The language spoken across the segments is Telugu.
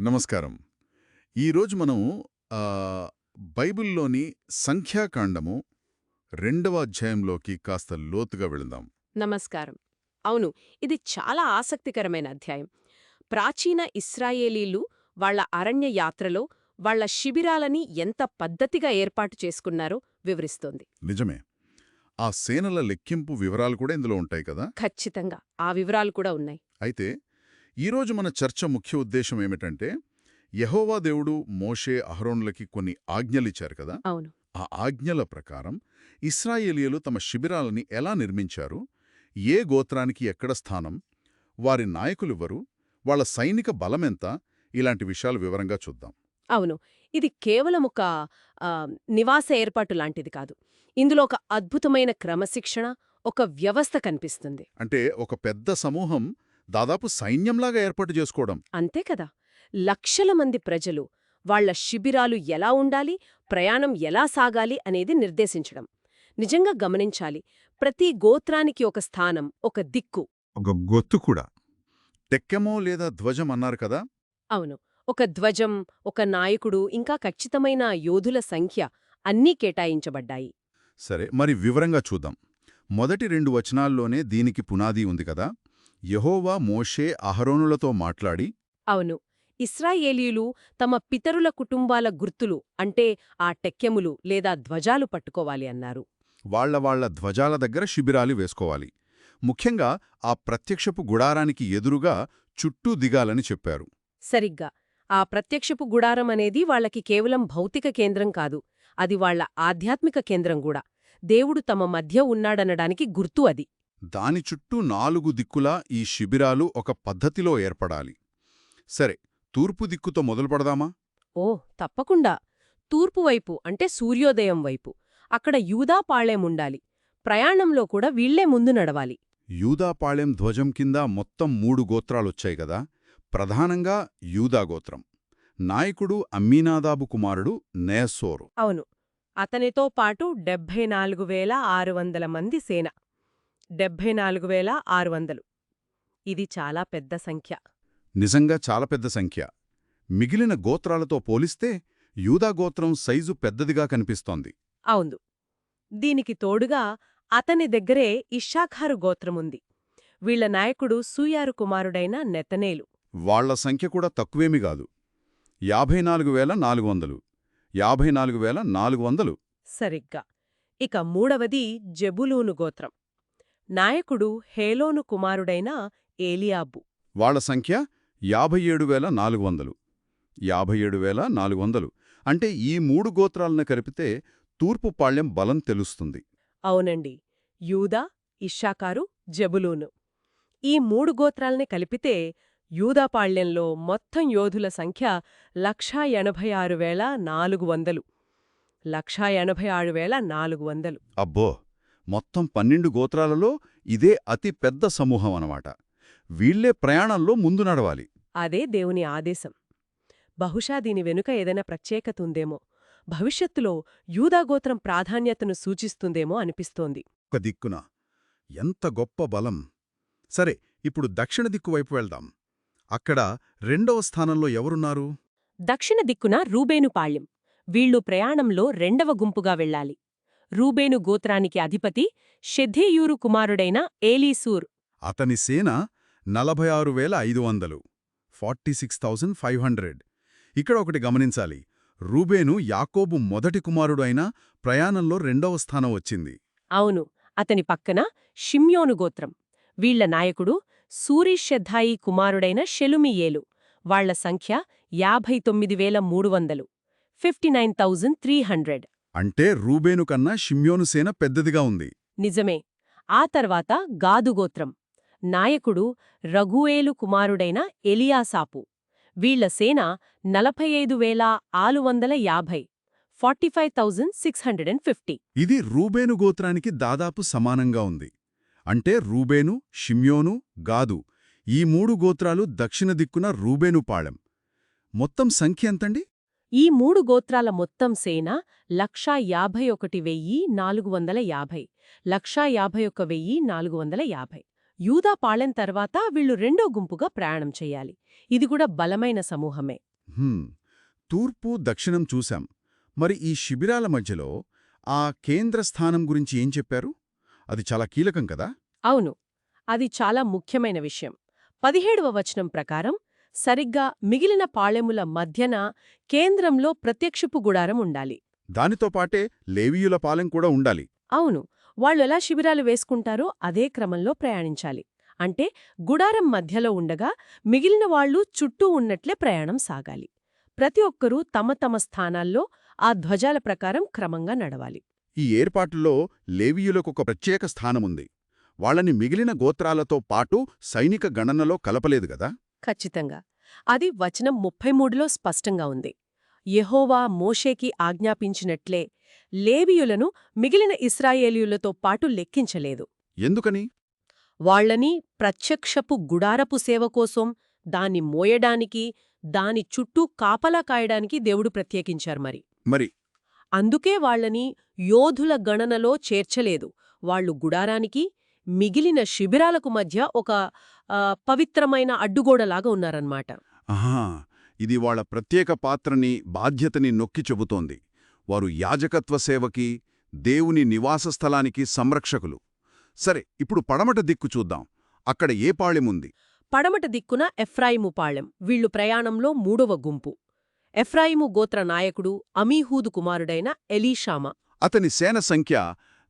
నమస్కారం. ఈరోజు మనం బైబిల్లోని సంఖ్యాకాండము రెండవ అధ్యాయంలోకి కాస్త లోతుగా వెళదాం. నమస్కారం. అవును ఇది చాలా ఆసక్తికరమైన అధ్యాయం. ప్రాచీన ఇస్రాయేలీలు వాళ్ళ అరణ్య యాత్రలో వాళ్ళ శిబిరాలని ఎంత పద్ధతిగా ఏర్పాటు చేసుకున్నారో వివరిస్తోంది. నిజమే. ఆ సేనల లెక్కింపు వివరాలు కూడా ఇందులో ఉంటాయి కదా? ఖచ్చితంగా. ఆ వివరాలు కూడా ఉన్నాయి. అయితే ఈరోజు మన చర్చ ముఖ్య ఉద్దేశం ఏమిటంటే యహోవా దేవుడు మోషే అహరోన్లకి కొన్ని ఆజ్ఞలిచ్చారు కదా? అవును. ఆ ఆజ్ఞల ప్రకారం ఇస్రాయేలీయులు తమ శిబిరాలని ఎలా నిర్మించారు? ఏ గోత్రానికి ఎక్కడ స్థానం? వారి నాయకులెవరు? వాళ్ళ సైనిక బలమెంత? ఇలాంటి విషయాలు వివరంగా చూద్దాం. అవును. ఇది కేవలం ఒక నివాస ఏర్పాటు లాంటిది కాదు. ఇందులో ఒక అద్భుతమైన క్రమశిక్షణ ఒక వ్యవస్థ కనిపిస్తుంది. అంటే ఒక పెద్ద సమూహం దాదాపు సైన్యంలాగా ఏర్పాటు చేసుకోవడం. అంతే కదా! లక్షల మంది ప్రజలు వాళ్ళ శిబిరాలు ఎలా ఉండాలి ప్రయాణం ఎలా సాగాలి అనేది నిర్దేశించడం. నిజంగా గమనించాలి ప్రతి గోత్రానికి ఒక స్థానం ఒక దిక్కు. ఒక గొత్తు కూడా. టెక్కెమో లేదా ధ్వజం అన్నారు కదా! అవును. ఒక ధ్వజం ఒక నాయకుడు ఇంకా ఖచ్చితమైన యోధుల సంఖ్య అన్నీ కేటాయించబడ్డాయి. సరే మరి వివరంగా చూద్దాం. మొదటి రెండు వచనాల్లోనే దీనికి పునాది ఉంది కదా! యహోవా మోషే అహరోనులతో మాట్లాడి అవును ఇస్రాయేలీయులు తమ పితరుల కుటుంబాల గుర్తులు అంటే ఆ టెక్కెములు లేదా ధ్వజాలు పట్టుకోవాలి అన్నారు. వాళ్ళ వాళ్ళ ధ్వజాల దగ్గర శిబిరాలు వేసుకోవాలి. ముఖ్యంగా ఆ ప్రత్యక్షపు గుడారానికి ఎదురుగా చుట్టూ దిగాలని చెప్పారు. సరిగ్గా ఆ ప్రత్యక్షపు గుడారం అనేది వాళ్ళకి కేవలం భౌతిక కేంద్రం కాదు అది వాళ్ళ ఆధ్యాత్మిక కేంద్రం కూడా. దేవుడు తమ మధ్య ఉన్నాడనడానికి గుర్తు అది. దాని చుట్టూ నాలుగు దిక్కులా ఈ శిబిరాలు ఒక పద్ధతిలో ఏర్పడాలి. సరే తూర్పు దిక్కుతో మొదలు పడదామా? ఓ తప్పకుండా. తూర్పు వైపు అంటే సూర్యోదయం వైపు. అక్కడ యూదాపాళెం ఉండాలి. ప్రయాణంలో కూడా వీళ్ళే ముందు నడవాలి. యూదాపాళెం ధ్వజం కింద మొత్తం మూడు గోత్రాలొచ్చాయి గదా ప్రధానంగా యూదా గోత్రం. నాయకుడు అమ్మీనాదాబు కుమారుడు నేసోరు. అవును. అతనితో పాటు డెబ్భై నాలుగు వేల ఆరు వందల మంది సేన. డెబ్భై నాలుగు వేల ఆరు వందలు. ఇది చాలా పెద్ద సంఖ్య. నిజంగా చాలా పెద్ద సంఖ్య. మిగిలిన గోత్రాలతో పోలిస్తే యూదా గోత్రం సైజు పెద్దదిగా కనిపిస్తోంది. అవును. దీనికి తోడుగా అతని దగ్గరే ఇషాఖారు గోత్రముంది. వీళ్ళ నాయకుడు సూయారు కుమారుడైన నెతనేలు. వాళ్ళ సంఖ్య కూడా తక్కువేమి కాదు. యాభై నాలుగు వేల నాలుగు వందలు. యాభై నాలుగు వేల నాలుగు వందలు. సరిగ్గా. ఇక మూడవది జెబులూను గోత్రం. నాయకుడు హేలోను కుమారుడైన ఏలియాబు. వాళ్ళ సంఖ్య యాభై ఏడు వేల నాలుగు వందలు. యాభై ఏడు వేల నాలుగు వందలు. అంటే ఈ మూడు గోత్రాలను కలిపితే తూర్పు పాళ్యం బలం తెలుస్తుంది. అవునండి. యూదా ఇషాకారు జబులూను. ఈ మూడు గోత్రాల్ని కలిపితే యూదాపాళ్యంలో మొత్తం యోధుల సంఖ్య లక్షా ఎనభై ఆరు వేల నాలుగు వందలు. లక్షా ఎనభై ఆరు వేల నాలుగు వందలు. అబ్బో! మొత్తం పన్నెండు గోత్రాలలో ఇదే అతి పెద్ద సమూహం అన్నమాట. వీళ్ళే ప్రయాణంలో ముందు నడవాలి. అదే దేవుని ఆదేశం. బహుశా దీని వెనుక ఏదైనా ప్రత్యేకత ఉందేమో. భవిష్యత్తులో యూదాగోత్రం ప్రాధాన్యతను సూచిస్తుందేమో అనిపిస్తోంది. ఒక దిక్కున. ఎంత గొప్ప బలం. సరే ఇప్పుడు దక్షిణ దిక్కు వైపు వెళ్దాం. అక్కడ రెండవ స్థానంలో ఎవరున్నారు? దక్షిణ దిక్కున రూబేను పాళ్యం. వీళ్ళు ప్రయాణంలో రెండవ గుంపుగా వెళ్ళాలి. రూబేను గోత్రానికి అధిపతి షెద్ధేయూరు కుమారుడైన ఏలీసూర్. అతని సేన నలభై ఆరు వేల ఐదు వందలు forty six thousand five hundred. ఇక్కడ ఒకటి గమనించాలి రూబేను యాకోబు మొదటి కుమారుడు అయినా ప్రయాణంలో రెండవ స్థానం వచ్చింది. అవును అతని పక్కన షిమ్యోను గోత్రం. వీళ్ళ నాయకుడు సూరీషెద్ధాయి కుమారుడైన షెలుమియేలు. వాళ్ళ సంఖ్య యాభై తొమ్మిది వేల మూడు వందలు fifty nine thousand three hundred. అంటే రూబేను కన్నా షిమ్యోను సేన పెద్దదిగా ఉంది. నిజమే. ఆ తర్వాత గాదుగోత్రం నాయకుడు రఘుయేలు కుమారుడైన ఎలియాసాపు. వీళ్ళ సేన నలభై ఐదు వేల ఆరు వందల యాభై forty five thousand six hundred and fifty. ఇది రూబేను గోత్రానికి దాదాపు సమానంగా ఉంది. అంటే రూబేను షిమ్యోను గాదు ఈ మూడు గోత్రాలు దక్షిణ దిక్కున రూబేను పాళెం. మొత్తం సంఖ్య ఎంతండి? ఈ మూడు గోత్రాల మొత్తం సేన లక్షా యాభై ఒకటి వెయ్యి నాలుగు వందల యాభై లక్షా యాభై ఒక్క వెయ్యి నాలుగు వందల యాభై. యూదా పాళెం తర్వాత వీళ్ళు రెండో గుంపుగా ప్రయాణం చెయ్యాలి ఇది కూడా బలమైన సమూహమే. హ్మ్. తూర్పు దక్షిణం చూశాం. మరి ఈ శిబిరాల మధ్యలో ఆ కేంద్ర స్థానం గురించి ఏం చెప్పారు? అది చాలా కీలకం కదా? అవును. అది చాలా ముఖ్యమైన విషయం. పదిహేడవ వచనం ప్రకారం సరిగ్గా మిగిలిన పాళెముల మధ్యన కేంద్రంలో ప్రత్యక్షపు గుడారం ఉండాలి. దానితో పాటే లేవీయుల పాలెం కూడా ఉండాలి. అవును వాళ్ళు ఎలా శిబిరాలు వేసుకుంటారో అదే క్రమంలో ప్రయాణించాలి. అంటే గుడారం మధ్యలో ఉండగా మిగిలిన వాళ్ళు చుట్టూ ఉన్నట్లే ప్రయాణం సాగాలి. ప్రతి ఒక్కరూ తమ తమ స్థానాల్లో ఆ ధ్వజాల ప్రకారం క్రమంగా నడవాలి. ఈ ఏర్పాటులో లేవీయులకు ఒక ప్రత్యేక స్థానముంది. వాళ్ళని మిగిలిన గోత్రాలతో పాటు సైనిక గణనలో కలపలేదు గదా? ఖచ్చితంగా. అది వచనం ముప్పై మూడులో స్పష్టంగా ఉంది. యెహోవా మోషేకి ఆజ్ఞాపించినట్లే లేవియులను మిగిలిన ఇస్రాయేలీయులతో పాటు లెక్కించలేదు. ఎందుకని? వాళ్ళని ప్రత్యక్షపు గుడారపు సేవ కోసం దాన్ని మోయడానికి దాని చుట్టూ కాపలా కాయడానికి దేవుడు ప్రత్యేకించారు మరి. మరి? అందుకే వాళ్ళని యోధుల గణనలో చేర్చలేదు. వాళ్ళు గుడారానికి మిగిలిన శిబిరాలకు మధ్య ఒక పవిత్రమైన అడ్డుగోడలాగా ఉన్నారన్నమాట. ఆహా! ఇది వాళ్ళ ప్రత్యేక పాత్రని బాధ్యతని నొక్కి చెబుతోంది. వారు యాజకత్వ సేవకి దేవుని నివాస స్థలానికి సంరక్షకులు. సరే ఇప్పుడు పడమట దిక్కు చూద్దాం. అక్కడ ఏ పాళెముంది పడమట దిక్కున ఎఫ్రాయిము పాళెం. వీళ్ళు ప్రయాణంలో మూడవ గుంపు. ఎఫ్రాయిము గోత్ర నాయకుడు అమీహూదు కుమారుడైన ఎలీషామా. అతని సేన సంఖ్య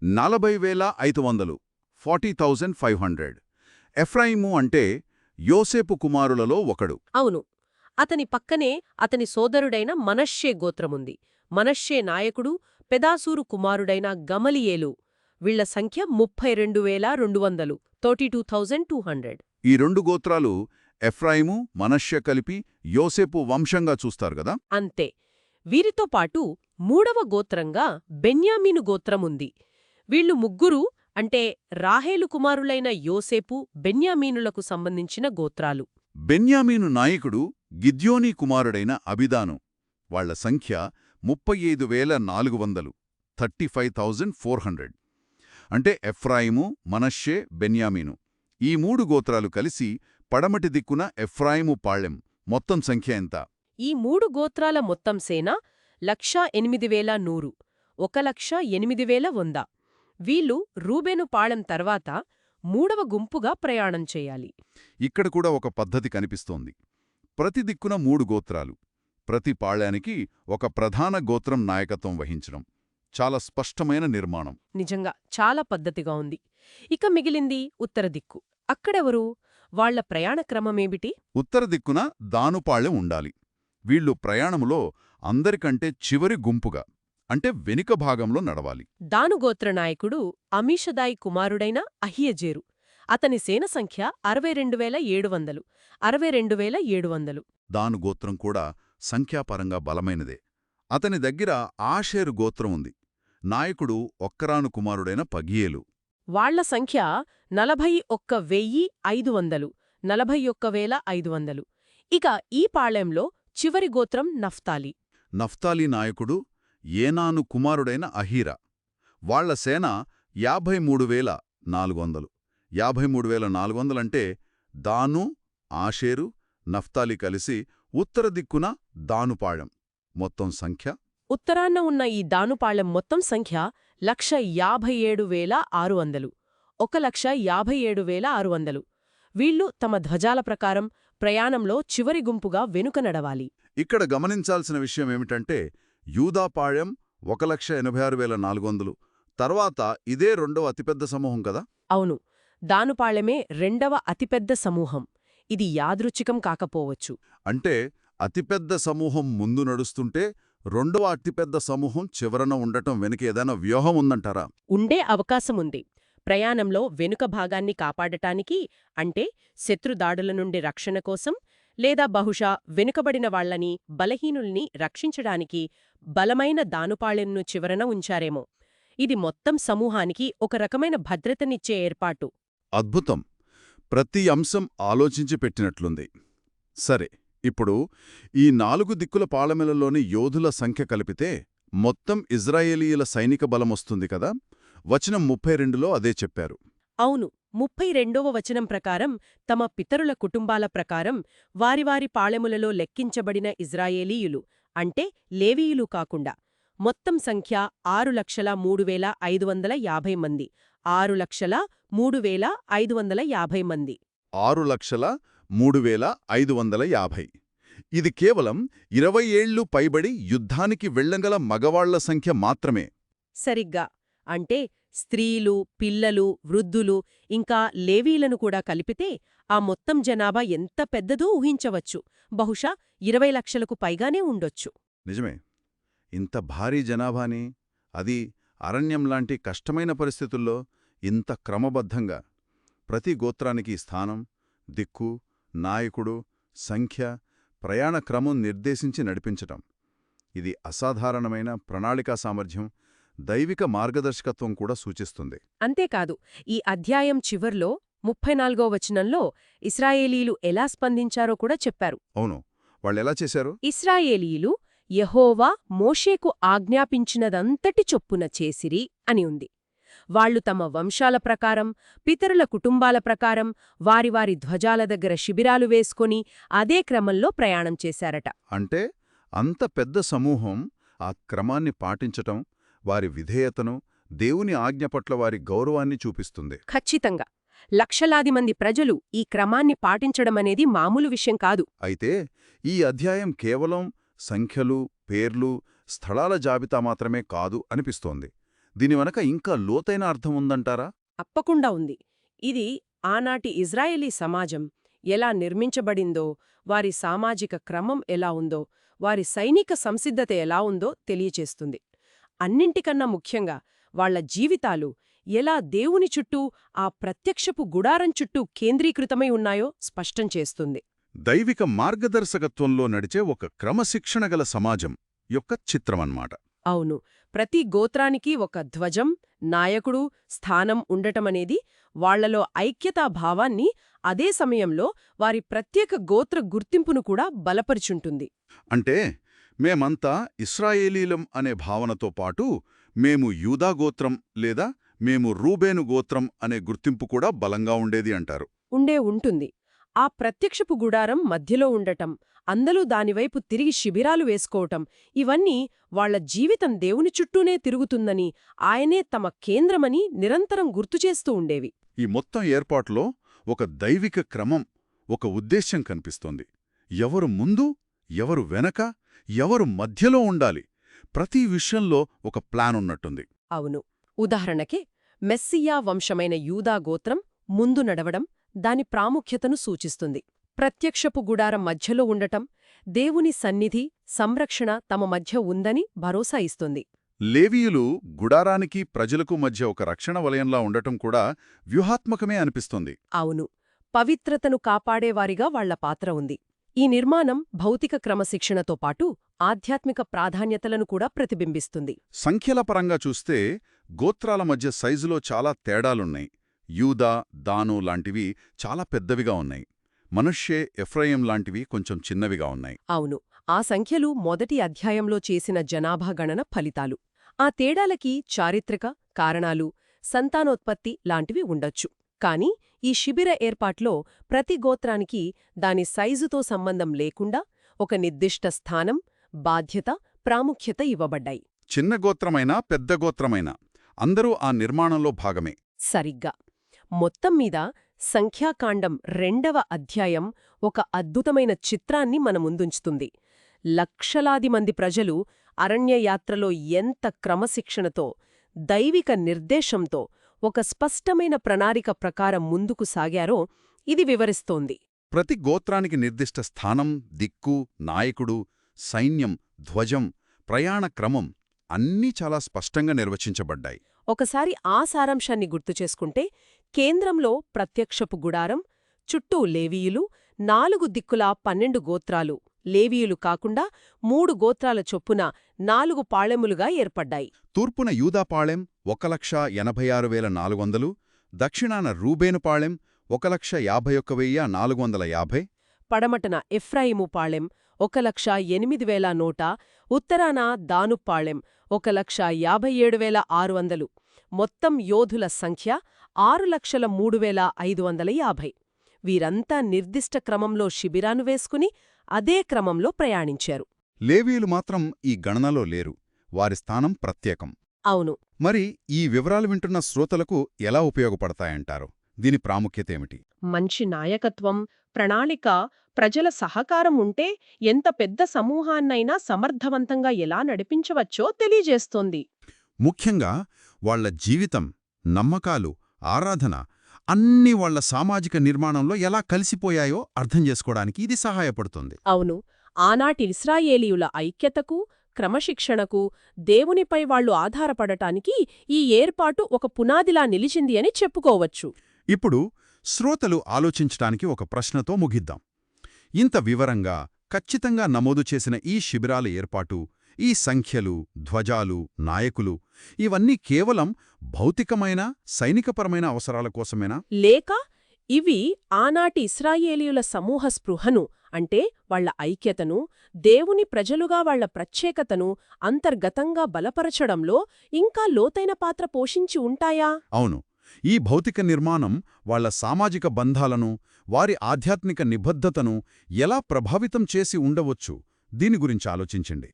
నలభై వేల ఐదు వందలు. Forty thousand five hundred. ఎఫ్రాయిము అంటే యోసేపు కుమారులలో ఒకడు. అవును. అతని పక్కనే అతని సోదరుడైన మనశ్శే గోత్రముంది. మనశ్శే నాయకుడు పెదాసూరు కుమారుడైన గమలియేలు. వీళ్ళ సంఖ్య ముప్పై రెండు వేల రెండు వందలు. Thirty two thousand two hundred. ఈ రెండు గోత్రాలు ఎఫ్రాయిము మనష్య కలిపి యోసేపు వంశంగా చూస్తారు గదా అంతే. వీరితో పాటు మూడవ గోత్రంగా బెన్యామీను గోత్రముంది. వీళ్ళు ముగ్గురు అంటే రాహేలు కుమారులైన యోసేపు బెన్యామీనులకు సంబంధించిన గోత్రాలు. బెన్యామీను నాయకుడు గిద్యోనీ కుమారుడైన అబిదాను. వాళ్ళ సంఖ్య ముప్పై ఐదు వేల నాలుగు వందలు thirty five thousand four hundred. అంటే ఎఫ్రాయిము మనష్షే బెన్యామీను. ఈ మూడు గోత్రాలు కలిసి పడమటి దిక్కున ఎఫ్రాయిము పాళెం మొత్తం సంఖ్య ఎంత? ఈ మూడు గోత్రాల మొత్తం సేన లక్షా ఎనిమిది వేల నూరు ఒక లక్ష ఎనిమిది వేల వంద. వీళ్ళు రూబేను పాళెం తర్వాత మూడవ గుంపుగా ప్రయాణం చేయాలి. ఇక్కడ కూడా ఒక పద్ధతి కనిపిస్తోంది. ప్రతి దిక్కున మూడు గోత్రాలు ప్రతి పాళ్యానికి ఒక ప్రధాన గోత్రం నాయకత్వం వహించడం చాలా స్పష్టమైన నిర్మాణం. నిజంగా చాలా పద్ధతిగా ఉంది. ఇక మిగిలింది ఉత్తర దిక్కు. అక్కడెవరు? వాళ్ళ ప్రయాణ క్రమమేమిటి? ఉత్తర దిక్కున దానుపాళ్యం ఉండాలి. వీళ్ళు ప్రయాణములో అందరికంటే చివరి గుంపుగా అంటే వెనుక భాగంలో నడవాలి. దానుగోత్ర నాయకుడు అమీషదాయి కుమారుడైన అహియజేరు. అతని సేన సంఖ్య అరవై రెండు వేల ఏడు వందలు. అరవై రెండు వేల ఏడు వందలు. దాను గోత్రం కూడా సంఖ్యాపరంగా బలమైనదే. అతని దగ్గర ఆషేరు గోత్రం ఉంది. నాయకుడు ఒక్కరాను కుమారుడైన పగియేలు. వాళ్ళ సంఖ్య నలభై ఒక్క వెయ్యి ఐదు వందలు. నలభై ఒక్క వేల ఐదు వందలు. ఇక ఈ పాళెంలో చివరి గోత్రం నఫ్తాలి. నఫ్తాలి నాయకుడు ఏనాను కుమారుడైన అహీరా. వాళ్ళ సేన యాభై మూడు వేల నాలుగు వందలు యాభై మూడు వేల నాలుగు వందలంటే దాను ఆషేరు నఫ్తాలి కలిసి ఉత్తర దిక్కున దానుపాళెం మొత్తం సంఖ్య? ఉత్తరాన్న ఉన్న ఈ దానుపాళెం మొత్తం సంఖ్య లక్ష యాభై ఏడు వేల ఆరు వందలు ఒక లక్ష యాభై ఏడు వేల ఆరు వందలు వీళ్ళు తమ ధ్వజాల ప్రకారం ప్రయాణంలో చివరి గుంపుగా వెనుక నడవాలి. ఇక్కడ గమనించాల్సిన విషయం ఏమిటంటే యూదాపాళ్యం ఒక లక్ష ఎనభై ఆరు వేల నాలుగు వందలు తర్వాత ఇదే రెండవ అతిపెద్ద సమూహం కదా? అవును. దానుపాళెమే రెండవ అతిపెద్ద సమూహం. ఇది యాదృచ్ఛికం కాకపోవచ్చు. అంటే అతిపెద్ద సమూహం ముందు నడుస్తుంటే రెండవ అతిపెద్ద సమూహం చివరన ఉండటం వెనుక ఏదైనా వ్యూహం ఉందంటారా? ఉండే అవకాశముంది. ప్రయాణంలో వెనుక భాగాన్ని కాపాడటానికి అంటే శత్రుదాడుల నుండి రక్షణ కోసం లేదా బహుశా వెనుకబడిన వాళ్ళని బలహీనుల్ని రక్షించడానికి బలమైన దానుపాళెంను చివరన ఉంచారేమో. ఇది మొత్తం సమూహానికి ఒక రకమైన భద్రతనిచ్చే ఏర్పాటు. అద్భుతం! ప్రతి అంశం ఆలోచించి పెట్టినట్లుంది. సరే ఇప్పుడు ఈ నాలుగు దిక్కుల పాళమెలలోని యోధుల సంఖ్య కలిపితే మొత్తం ఇజ్రాయేలీయుల సైనిక బలమొస్తుంది కదా? వచనం ముప్పై రెండులో అదే చెప్పారు. అవును. ముప్పై రెండవ వచనం ప్రకారం తమ పితరుల కుటుంబాల ప్రకారం వారి వారి పాళెములలో లెక్కించబడిన ఇజ్రాయేలీయులు అంటే లేవీయులు కాకుండా మొత్తం సంఖ్య ఆరు లక్షల మూడు వేల ఐదు వందల యాభై మంది. ఆరు లక్షల మూడు వేల ఐదు వందల యాభై మంది. ఆరు లక్షల మూడు వేల ఐదు వందల యాభై. ఇది కేవలం ఇరవై ఏళ్ళు పైబడి యుద్ధానికి వెళ్ళగల మగవాళ్ళ సంఖ్య మాత్రమే. సరిగ్గా. అంటే స్త్రీలు పిల్లలు వృద్ధులు ఇంకా లేవీలను కూడా కలిపితే ఆ మొత్తం జనాభా ఎంత పెద్దదో ఊహించవచ్చు. బహుశా ఇరవై లక్షలకు పైగానే ఉండొచ్చు. నిజమే. ఇంత భారీ జనాభాని అది అరణ్యంలాంటి కష్టమైన పరిస్థితుల్లో ఇంత క్రమబద్ధంగా ప్రతి గోత్రానికి స్థానం దిక్కు నాయకుడు సంఖ్య ప్రయాణ క్రమం నిర్దేశించి నడిపించటం. ఇది అసాధారణమైన ప్రణాళికా సామర్థ్యం దైవిక మార్గదర్శకత్వం కూడా సూచిస్తుంది. అంతేకాదు ఈ అధ్యాయం చివర్లో ముప్పై నాలుగో వచనంలో ఇస్రాయేలీలు ఎలా స్పందించారో కూడా చెప్పారు. అవును. వాళ్ళెలా చేశారు? ఇస్రాయేలీయులు యెహోవా మోషేకు ఆజ్ఞాపించినదంతటి చొప్పున చేసిరి అని ఉంది. వాళ్ళు తమ వంశాల ప్రకారం పితరుల కుటుంబాల ప్రకారం వారి వారి ధ్వజాల దగ్గర శిబిరాలు వేసుకొని అదే క్రమంలో ప్రయాణం చేశారట. అంటే అంత పెద్ద సమూహం ఆ క్రమాన్ని పాటించటం వారి విధేయతను దేవుని ఆజ్ఞ పట్ల వారి గౌరవాన్ని చూపిస్తుంది. ఖచ్చితంగా. లక్షలాది మంది ప్రజలు ఈ క్రమాన్ని పాటించడమనేది మామూలు విషయం కాదు. అయితే ఈ అధ్యాయం కేవలం సంఖ్యలు పేర్లు స్థలాల జాబితా మాత్రమే కాదు అనిపిస్తోంది. దీని వెనక ఇంకా లోతైన అర్థం ఉందంటారా? తప్పకుండా ఉంది. ఇది ఆనాటి ఇజ్రాయేలీ సమాజం ఎలా నిర్మించబడిందో వారి సామాజిక క్రమం ఎలా ఉందో వారి సైనిక సంసిద్ధత ఎలా ఉందో తెలియచేస్తుంది. అన్నింటికన్నా ముఖ్యంగా వాళ్ళ జీవితాలు ఎలా దేవుని చుట్టూ ఆ ప్రత్యక్షపు గుడారం చుట్టూ కేంద్రీకృతమై ఉన్నాయో స్పష్టం చేస్తుంది. దైవిక మార్గదర్శకత్వంలో నడిచే ఒక క్రమశిక్షణ గల సమాజం యొక్క చిత్రమన్నమాట. అవును. ప్రతి గోత్రానికి ఒక ధ్వజం నాయకుడు స్థానం ఉండటమనేది వాళ్ళలో ఐక్యతా భావాన్ని అదే సమయంలో వారి ప్రత్యేక గోత్ర గుర్తింపును కూడా బలపరుచుంటుంది. అంటే మేమంతా ఇస్రాయేలీలం అనే భావనతో పాటు మేము యూదా గోత్రం లేదా మేము రూబేను గోత్రం అనే గుర్తింపు కూడా బలంగా ఉండేది అంటారు. ఉండే ఉంటుంది. ఆ ప్రత్యక్షపు గుడారం మధ్యలో ఉండటం అందరూ దానివైపు తిరిగి శిబిరాలు వేసుకోవటం ఇవన్నీ వాళ్ళ జీవితం దేవుని చుట్టూనే తిరుగుతుందని ఆయనే తమ కేంద్రమని నిరంతరం గుర్తుచేస్తూ ఉండేవి. ఈ మొత్తం ఏర్పాటులో ఒక దైవిక క్రమం ఒక ఉద్దేశ్యం కనిపిస్తోంది. ఎవరు ముందు ఎవరు వెనక ఎవరు మధ్యలో ఉండాలి. ప్రతి విషయంలో ఒక ప్లాన్ ఉన్నట్టుంది. అవును. ఉదాహరణకి మెస్సియా వంశమైన యూదా గోత్రం ముందు నడవడం దాని ప్రాముఖ్యతను సూచిస్తుంది. ప్రత్యక్షపు గుడారం మధ్యలో ఉండటం దేవుని సన్నిధి సంరక్షణ తమ మధ్య ఉందని భరోసా ఇస్తుంది. లేవీయులు గుడారానికి ప్రజలకు మధ్య ఒక రక్షణ వలయంలా ఉండటం కూడా వ్యూహాత్మకమే అనిపిస్తోంది. అవును. పవిత్రతను కాపాడేవారిగా వాళ్ళ పాత్ర ఉంది. ఈ నిర్మాణం భౌతిక క్రమశిక్షణతో పాటు ఆధ్యాత్మిక ప్రాధాన్యతలను కూడా ప్రతిబింబిస్తుంది. సంఖ్యల పరంగా చూస్తే గోత్రాల మధ్య సైజులో చాలా తేడాలున్నాయి. యూదా దాను లాంటివి చాలా పెద్దవిగా ఉన్నాయి. మనుష్యే ఎఫ్రయిం లాంటివి కొంచెం చిన్నవిగా ఉన్నాయి. అవును ఆ సంఖ్యలు మొదటి అధ్యాయంలో చేసిన జనాభా గణన ఫలితాలు. ఆ తేడాలకి చారిత్రక కారణాలు సంతానోత్పత్తి లాంటివి ఉండొచ్చు. కాని ఈ శిబిర ఏర్పాట్లో ప్రతి గోత్రానికి దాని సైజుతో సంబంధం లేకుండా ఒక నిర్దిష్ట స్థానం బాధ్యత ప్రాముఖ్యత ఇవ్వబడ్డాయి. చిన్న గోత్రమైనా పెద్ద గోత్రమైనా అందరూ ఆ నిర్మాణంలో భాగమే. సరిగ్గా. మొత్తం మీద సంఖ్యాకాండం రెండవ అధ్యాయం ఒక అద్భుతమైన చిత్రాన్ని మన ముందుంచుతుంది. లక్షలాది మంది ప్రజలు అరణ్యయాత్రలో ఎంత క్రమశిక్షణతో దైవిక నిర్దేశంతో ఒక స్పష్టమైన ప్రణాళిక ప్రకారం ముందుకు సాగారో ఇది వివరిస్తోంది. ప్రతి గోత్రానికి నిర్దిష్ట స్థానం దిక్కు నాయకుడు సైన్యం ధ్వజం ప్రయాణ క్రమం అన్నీ చాలా స్పష్టంగా నిర్వచించబడ్డాయి. ఒకసారి ఆ సారాంశాన్ని గుర్తుచేసుకుంటే కేంద్రంలో ప్రత్యక్షపు గుడారం చుట్టూ లేవీయులు నాలుగు దిక్కులా పన్నెండు గోత్రాలు. లేవీయులు కాకుండా మూడు గోత్రాల చొప్పున నాలుగు పాళెములుగా ఏర్పడ్డాయి. తూర్పున యూదాపాళెం ఒక లక్ష ఎనభై ఆరు వేల నాలుగు వందలు దక్షిణాన రూబేనుపాళెం ఒక లక్ష యాభై ఒక్క వెయ్య నాలుగు వందల యాభై. పడమటన ఎఫ్రాయిము పాళెం ఒక లక్ష ఎనిమిది వేల నూట ఉత్తరాన దానుపాళెం ఒక లక్ష యాభై ఏడు వేల ఆరు వందలు. మొత్తం యోధుల సంఖ్య ఆరు లక్షల మూడు వేల ఐదు వందల యాభై. వీరంతా నిర్దిష్ట క్రమంలో శిబిరాను వేసుకుని అదే క్రమంలో ప్రయాణించారు. లేవీయులు మాత్రం ఈ గణనలో లేరు. వారి స్థానం ప్రత్యేకం. అవును. మరి ఈ వివరాలు వింటున్న శ్రోతలకు ఎలా ఉపయోగపడతాయంటారు? దీని ప్రాముఖ్యత ఏమిటి? మంచి నాయకత్వం ప్రణాళిక ప్రజల సహకారం ఉంటే ఎంత పెద్ద సమూహాన్నైనా సమర్థవంతంగా ఎలా నడిపించవచ్చో తెలియజేస్తోంది. ముఖ్యంగా వాళ్ళ జీవితం నమ్మకాలు ఆరాధన అన్నీ వాళ్ళ సామాజిక నిర్మాణంలో ఎలా కలిసిపోయాయో అర్థం చేసుకోవడానికి ఇది సహాయపడుతుంది. అవును. ఆనాటి ఇస్రాయేలీయుల ఐక్యతకు క్రమశిక్షణకు దేవునిపై వాళ్ళు ఆధారపడటానికి ఈ ఏర్పాటు ఒక పునాదిలా నిలిచింది అని చెప్పుకోవచ్చు. ఇప్పుడు శ్రోతలు ఆలోచించటానికి ఒక ప్రశ్నతో ముగిద్దాం. ఇంత వివరంగా ఖచ్చితంగా నమోదు చేసిన ఈ శిబిరాల ఏర్పాటు ఈ సంఖ్యలు ధ్వజాలు నాయకులు ఇవన్నీ కేవలం భౌతికమైన సైనికపరమైన అవసరాల కోసమేనా? లేక ఇవి ఆనాటి ఇస్రాయేలీయుల సమూహ స్పృహను అంటే వాళ్ళ ఐక్యతను దేవుని ప్రజలుగా వాళ్ళ ప్రత్యేకతను అంతర్గతంగా బలపరచడంలో ఇంకా లోతైన పాత్ర పోషించి ఉంటాయా? అవును. ఈ భౌతిక నిర్మాణం వాళ్ళ సామాజిక బంధాలను వారి ఆధ్యాత్మిక నిబద్ధతను ఎలా ప్రభావితం చేసి ఉండవచ్చు దీని గురించి ఆలోచించండి.